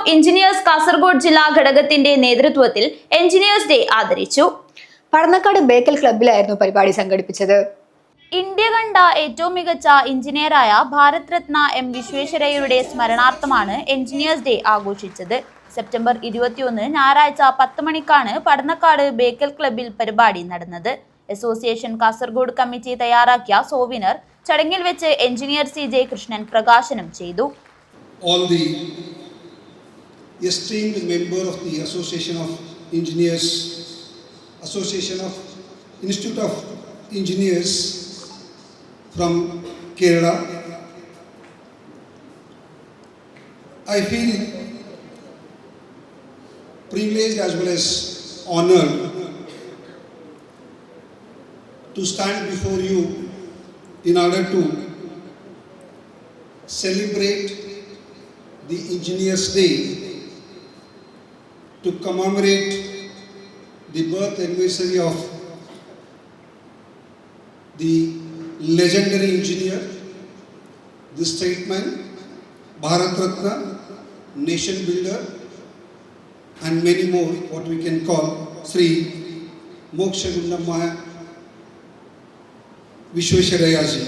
Of engineers Kasaragod ജില്ലാ ഘടകത്തിന്റെ നേതൃത്വത്തിൽ എഞ്ചിനീയേഴ്സ് ഡേ ആദരിച്ചു. പടന്നക്കാട് ബേക്കൽ ക്ലബിലായിരുന്നു പരിപാടി സംഘടിപ്പിച്ചത്. ഇന്ത്യ കണ്ട ഏറ്റവും മികച്ച എഞ്ചിനീയറായ ഭാരത് രത്ന എം വിശ്വേശ്വരയ്യരുടെ സ്മരണാർത്ഥമാണ് എഞ്ചിനീയേഴ്സ് ഡേ ആഘോഷിച്ചത്. സെപ്റ്റംബർ ഇരുപത്തിയൊന്ന് ഞായറാഴ്ച പത്ത് മണിക്കാണ് പടന്നക്കാട് ബേക്കൽ ക്ലബിൽ പരിപാടി നടന്നത്. അസോസിയേഷൻ കാസർഗോഡ് കമ്മിറ്റി തയ്യാറാക്കിയ സോവിനർ ചടങ്ങിൽ വെച്ച് എഞ്ചിനീയർ സി ജെ കൃഷ്ണൻ പ്രകാശനം ചെയ്തു. The esteemed member of the Association of Engineers, Association of Institute of Engineers from Kerala. I feel privileged as well as honored to stand before you in order to celebrate the Engineers Day to commemorate the birth anniversary of the legendary engineer, the statesman, Bharat Ratna, nation builder, and many more, what we can call Sri Moksha Gundamaya Vishweshwarayaji.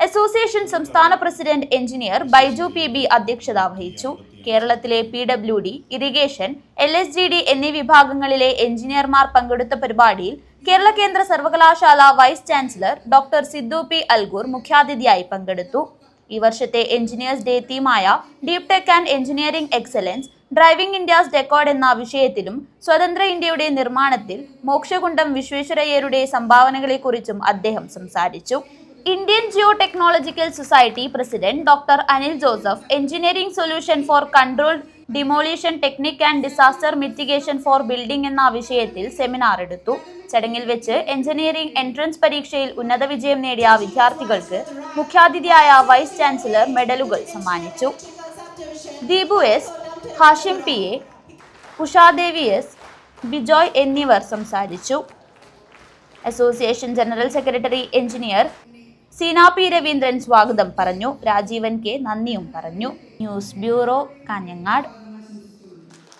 Association സംസ്ഥാന president engineer Baiju P B അധ്യക്ഷത വഹിച്ചു കേരളത്തിലെ P W D irrigation L S G D എന്നീ വിഭാഗങ്ങളിലെ എഞ്ചിനീയർമാർ പങ്കെടുത്ത പരിപാടിയിൽ കേരള കേന്ദ്ര സർവകലാശാല vice chancellor doctor Siddu P Algur മുഖ്യാതിഥിയായി പങ്കെടുത്തു. ഈ വർഷത്തെ engineers day തീമായ deep tech and engineering excellence driving India's techade എന്ന വിഷയത്തിലും സ്വതന്ത്ര ഇന്ത്യയുടെ നിർമ്മാണത്തിൽ മോക്ഷകുണ്ടം വിശ്വേശ്വരയ്യരുടെ സംഭാവനകളെക്കുറിച്ചും അദ്ദേഹം സംസാരിച്ചു. Indian geo technological society president doctor Anil Joseph engineering solution for controlled demolition technique and disaster mitigation for building എന്ന വിഷയത്തിൽ സെമിനാർ എടുത്തു. ചടങ്ങിൽ വെച്ച് എഞ്ചിനീയറിംഗ് എൻട്രൻസ് പരീക്ഷയിൽ ഉന്നത വിജയം നേടിയ വിദ്യാർത്ഥികൾക്ക് മുഖ്യാതിഥിയായ വൈസ് ചാൻസലർ മെഡലുകൾ സമ്മാനിച്ചു. Deepu S Hashim P A Ushadevi S Bijoy എന്നിവർ സംസാരിച്ചു. Association general secretary engineer Seena P Raveendran സ്വാഗതം പറഞ്ഞു. രാജീവൻ കെ നന്ദിയും പറഞ്ഞു. News bureau Kanhangad.